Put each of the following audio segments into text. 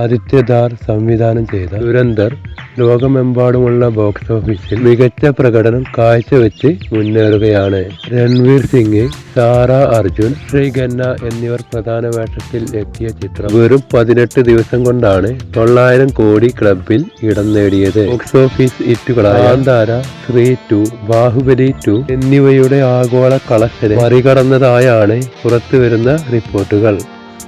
ആദിത്യദാർ സംവിധാനം ചെയ്ത ദുരന്തർ ലോകമെമ്പാടുമുള്ള ബോക്സ് ഓഫീസിൽ മികച്ച പ്രകടനം കാഴ്ചവെച്ച് മുന്നേറുകയാണ്. രൺവീർ സിംഗ് സാറ അർജുൻ ശ്രീഖന്ന എന്നിവർ പ്രധാന വേഷത്തിൽ എത്തിയ ചിത്രം വെറും പതിനെട്ട് ദിവസം കൊണ്ടാണ് തൊള്ളായിരം കോടി ക്ലബിൽ ഇടം നേടിയത്. ബോക്സ് ഓഫീസ് ഹിറ്റുകളായ ശ്രീ ടു ബാഹുബലി ടു എന്നിവയുടെ ആഗോള കളക്ഷനെ മറികടന്നതായാണ് പുറത്തുവരുന്ന റിപ്പോർട്ടുകൾ.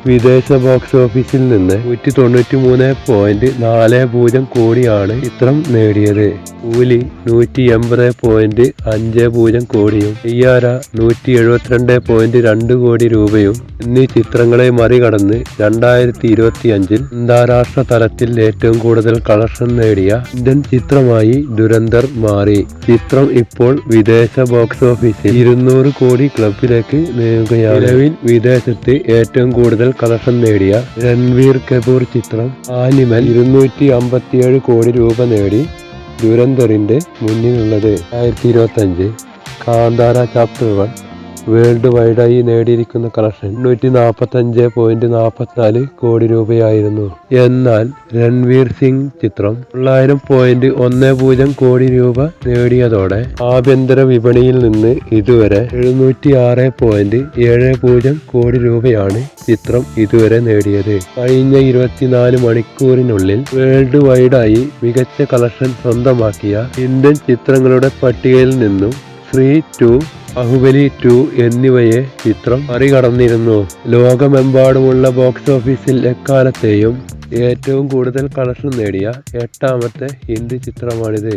വിദേശ ബോക്സ് ഓഫീസിൽ നിന്ന് നൂറ്റി തൊണ്ണൂറ്റി മൂന്ന് പോയിന്റ് നാല് പൂജ്യം കോടിയാണ് ചിത്രം നേടിയത്. കൂലി നൂറ്റി എൺപത് പോയിന്റ് അഞ്ച് പൂജ്യം കോടിയും ഇയാര നൂറ്റി എഴുപത്തിരണ്ട് പോയിന്റ് രണ്ട് കോടി രൂപയും എന്നീ ചിത്രങ്ങളെ മറികടന്ന് രണ്ടായിരത്തി ഇരുപത്തി അഞ്ചിൽ അന്താരാഷ്ട്ര തലത്തിൽ ഏറ്റവും കൂടുതൽ കളക്ഷൻ നേടിയ ഇന്ത്യൻ ചിത്രമായി ദുരന്തർ മാറി. ചിത്രം ഇപ്പോൾ വിദേശ ബോക്സ് ഓഫീസിൽ ഇരുന്നൂറ് കോടി ക്ലബിലേക്ക് നീങ്ങുകയാണ്. നിലവിൽ വിദേശത്ത് ഏറ്റവും കൂടുതൽ കളക്ഷൻ നേടിയ രൺവീർ കപൂർ ചിത്രം ആനിമൽ ഇരുന്നൂറ്റി അമ്പത്തിയേഴ് കോടി രൂപ നേടി ദുരന്തറിന്റെ മുന്നിലുള്ളത് ആയിരത്തി ഇരുപത്തി അഞ്ച് കാന്താര ചാപ്റ്റർ വൺ വേൾഡ് വൈഡായി നേടിയിരിക്കുന്ന കളക്ഷൻ എണ്ണൂറ്റി നാൽപ്പത്തി അഞ്ച് പോയിന്റ് നാൽപ്പത്തിനാല് കോടി രൂപയായിരുന്നു. എന്നാൽ രൺവീർ സിംഗ് ചിത്രം തൊള്ളായിരം പോയിന്റ് ഒന്ന് പൂജ്യം കോടി രൂപ നേടിയതോടെ ആഭ്യന്തര വിപണിയിൽ നിന്ന് ഇതുവരെ എഴുന്നൂറ്റി ആറ് പോയിന്റ് ഏഴ് പൂജ്യം കോടി രൂപയാണ് ചിത്രം ഇതുവരെ നേടിയത്. കഴിഞ്ഞ ഇരുപത്തിനാല് മണിക്കൂറിനുള്ളിൽ വേൾഡ് വൈഡായി മികച്ച കളക്ഷൻ സ്വന്തമാക്കിയ ഇന്ത്യൻ ചിത്രങ്ങളുടെ പട്ടികയിൽ നിന്നും ശ്രീ ടു ബാഹുബലി ടു എന്നിവയെ ചിത്രം മറികടന്നിരുന്നു. ലോകമെമ്പാടുമുള്ള ബോക്സ് ഓഫീസിൽ എക്കാലത്തെയും ഏറ്റവും കൂടുതൽ കളക്ഷൻ നേടിയ എട്ടാമത്തെ ഹിന്ദി ചിത്രമാണിത്.